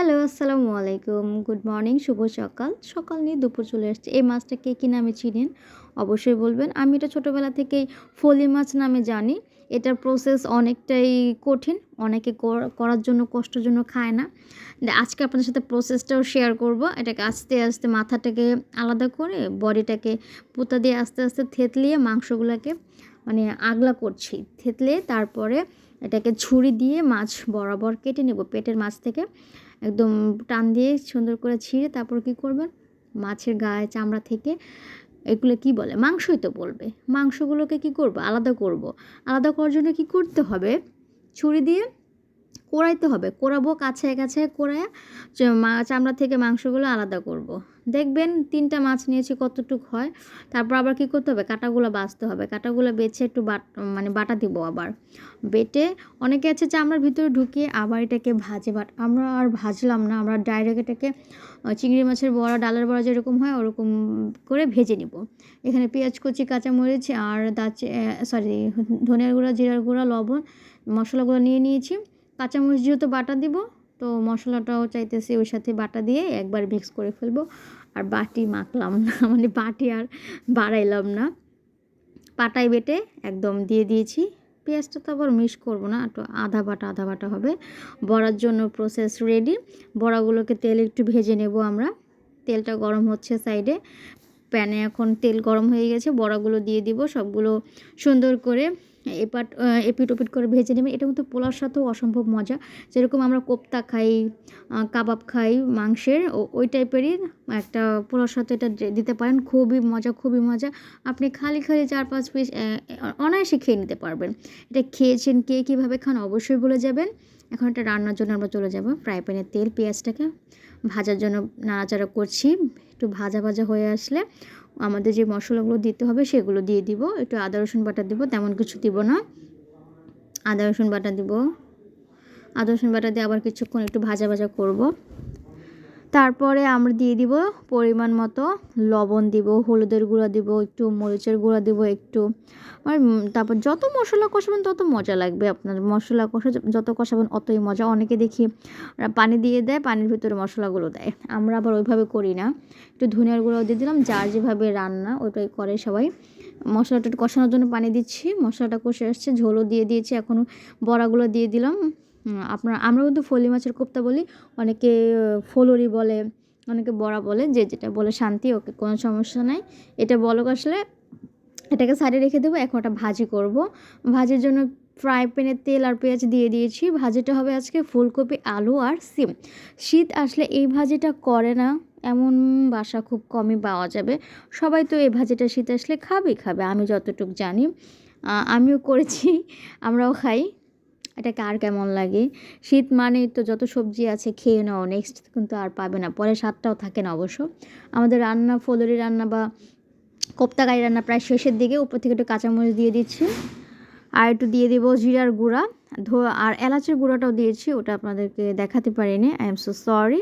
Hello, আসসালামু আলাইকুম। Good morning, শুভ সকাল। সকাল নিয়ে দুপুর চলে আসছে। এই মাছটা কে কী নামে চিনেন? অবশ্যই বলবেন। আমি এটা ছোটোবেলা থেকেই ফলি মাছ নামে জানি। এটার প্রসেস অনেকটাই কঠিন। অনেকে করার জন্য, কষ্টের জন্য খায় না। আজকে আপনাদের সাথে প্রসেসটাও শেয়ার করব। এটাকে আস্তে আস্তে মাথাটাকে আলাদা করে বডিটাকে পুঁতা দিয়ে আস্তে আস্তে থেতলিয়ে মাংসগুলোকে মানে আগলা করছি। থেতলে তারপরে এটাকে ছুরি দিয়ে মাছ বরাবর কেটে নেব। পেটের মাছ থেকে। একদম টান দিয়ে সুন্দর করে ছিঁড়ে তারপর কি করবেন? মাছের গায়ে চামড়া থেকে এগুলো কি বলে? মাংসই তো বলবে। মাংসগুলোকে কি করব? আলাদা করব। আলাদা করার জন্য কি করতে হবে? ছুরি দিয়ে কোড়াইতে হবে। কোড়াবো কাছে কাছে কোড়ায় চামড়া থেকে মাংসগুলো আলাদা করব। দেখবেন তিনটা মাছ নিয়েছি কতটুক হয়। তারপর আবার কি করতে হবে? কাটাগুলো বাছতে হবে। কাটাগুলো বেছে একটু বাট মানে বাটা দিব আবার। বেটে অনেকে আছে চামড়ার ভিতরে ঢুকিয়ে আবার এটাকে ভাজে। বাট আমরা আর ভাজলাম না। আমরা ডাইরেক্ট এটাকে চিংড়ি মাছের বড়া, ডালের বড়া যেরকম হয় ওরকম করে ভেজে নিব। এখানে পেঁয়াজ, কুচি, কাঁচামরিচ আর দাচে সরি ধনিয়ার গুঁড়া, জিরার গুঁড়া, লবণ মশলাগুলো নিয়ে নিয়েছি। কাঁচামরিচ যেহেতু বাটা দিব, তো মশলাটাও চাইতেছি ওর সাথে বাটা দিয়ে একবার মিক্স করে ফেলব। আর বাটি মাখলাম না মানে বাটি আর বাড়াইলাম না। পাটাই বেটে একদম দিয়ে দিয়েছি। পেঁয়াজটা তো আবার মিক্স করব না, একটু আধা বাটা আধা বাটা হবে। বড়ার জন্য প্রসেস রেডি বড়াগুলোকে তেল একটু ভেজে নেব আমরা। তেলটা গরম হচ্ছে সাইডে প্যানে এখন তেল গরম হয়ে গেছে, বড়াগুলো দিয়ে দিব সবগুলো সুন্দর করে। এপাট এপিট ওপিট করে ভেজে নেবেন এটা কিন্তু পোলার সাথেও অসম্ভব মজা। যেরকম আমরা কোপ্তা খাই কাবাব খাই মাংসের ওই টাইপেরই একটা পোলার সাথে এটা দিতে পারেন। খুবই মজা খুবই মজা। আপনি খালি খালি চার পাঁচ পিস অনায়াসে খেয়ে নিতে পারবেন। এটা খেয়েছেন কে, কীভাবে খান অবশ্যই বলে যাবেন। এখন এটা রান্নার জন্য আমরা চলে যাব ফ্রাই প্যানের তেল, পেঁয়াজটাকে। ভাজার জন্য নাড়াচাড়া করছি। একটু ভাজা ভাজা হয়ে আসলে আমাদের যে মশলাগুলো দিতে হবে সেগুলো দিয়ে দিব। একটু আদা, রসুন বাটা দিব, তেমন কিছু দিব না। আদা, রসুন বাটা দিব। আদা, রসুন বাটা দিয়ে আবার কিছুক্ষণ একটু ভাজা ভাজা করব। তারপরে আমরা দিয়ে দিব পরিমাণ মতো লবণ দিব, হলুদের গুঁড়া দিব, একটু মরিচের গুঁড়া দিব, একটু আর তারপর যত মশলা কষাবেন তত মজা লাগবে আপনার। মশলা কষা যত কষাবেন অতই মজা। অনেকে দেখি পানি দিয়ে দেয়, পানির ভিতরে মশলাগুলো দেয়। আমরা আবার ওইভাবে করি না। একটু ধনিয়ার গুঁড়াও দিয়ে দিলাম, যার যেভাবে রান্না ওইটাই করে সবাই। মশলাটা কষানোর জন্য পানি দিচ্ছি, মশলাটা কষে আসছে, ঝোলও দিয়ে দিয়েছি, এখনও বড়াগুলো দিয়ে দিলাম। আপনার, আমরা কিন্তু ফলি মাছের কোপ্তা বলি। অনেকে ফলরি বলে, অনেকে বড়া বলে, যে যেটা বলে শান্তি, ওকে কোনো সমস্যা নাই। এটা বলক আসলে, এটাকে সাইডে রেখে দেবো, এখন ওটা ভাজি করব। ভাজির জন্য ফ্রাই প্যানে তেল আর পেঁয়াজ দিয়ে দিয়েছি। ভাজিটা হবে আজকে ফুলকপি, আলু আর সিম। শীত আসলে এই ভাজিটা করে না, এমন বাসা খুব কমই পাওয়া যাবে। সবাই তো এই ভাজিটা শীত আসলে খাবেই খাবে, আমি যতটুকু জানি। আমিও করেছি, আমরাও খাই। এটা কার কেমন লাগে? শীত মানেই তো যত সবজি আছে খেয়ে নাও নেক্সট কিন্তু আর পাবে না। পরে স্বাদটাও থাকে না অবশ্য। আমাদের রান্না, ফলরি রান্না বা কোপ্তাকারি রান্না প্রায় শেষের দিকে, উপর থেকে একটু কাঁচামরিচ দিয়ে দিচ্ছি। আর একটু দিয়ে দেবো জিরার গুঁড়া। ধো, আর এলাচের গুঁড়াটাও দিয়েছি, ওটা আপনাদেরকে দেখাতে পারিনি। আই এম সো সরি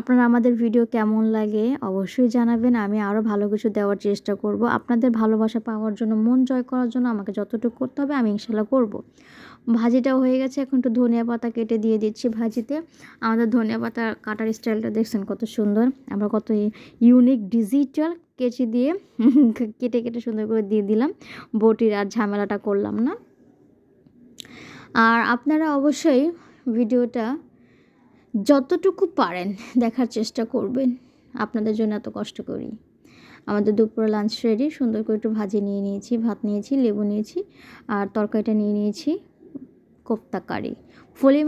আপনারা আমাদের ভিডিও কেমন লাগে অবশ্যই জানাবেন। আমি আরও ভালো কিছু দেওয়ার চেষ্টা করব। আপনাদের ভালোবাসা পাওয়ার জন্য, মন জয় করার জন্য আমাকে যতটুকু করতে হবে, আমি ইনশাল্লাহ করব। ভাজিটাও হয়ে গেছে। এখন একটু ধনিয়া পাতা কেটে দিয়ে দিচ্ছি ভাজিতে। আমাদের ধনিয়া পাতা কাটার স্টাইলটা দেখছেন কত সুন্দর। আমরা কত ইউনিক ডিজিটাল কেচি দিয়ে কেটে কেটে সুন্দর করে দিয়ে দিলাম। বটির আর ঝামেলাটা করলাম না। আর আপনারা অবশ্যই ভিডিওটা যতটুকু পারেন দেখার চেষ্টা করবেন। আপনাদের জন্য এত কষ্ট করি। আমাদের দুপুরে লাঞ্চ রেডি সুন্দর করে একটু ভাজি নিয়ে নিয়েছি, ভাত নিয়েছি, লেবু নিয়েছি আর তরকারিটা নিয়ে নিয়েছি। কোপ্তা কারি ফলি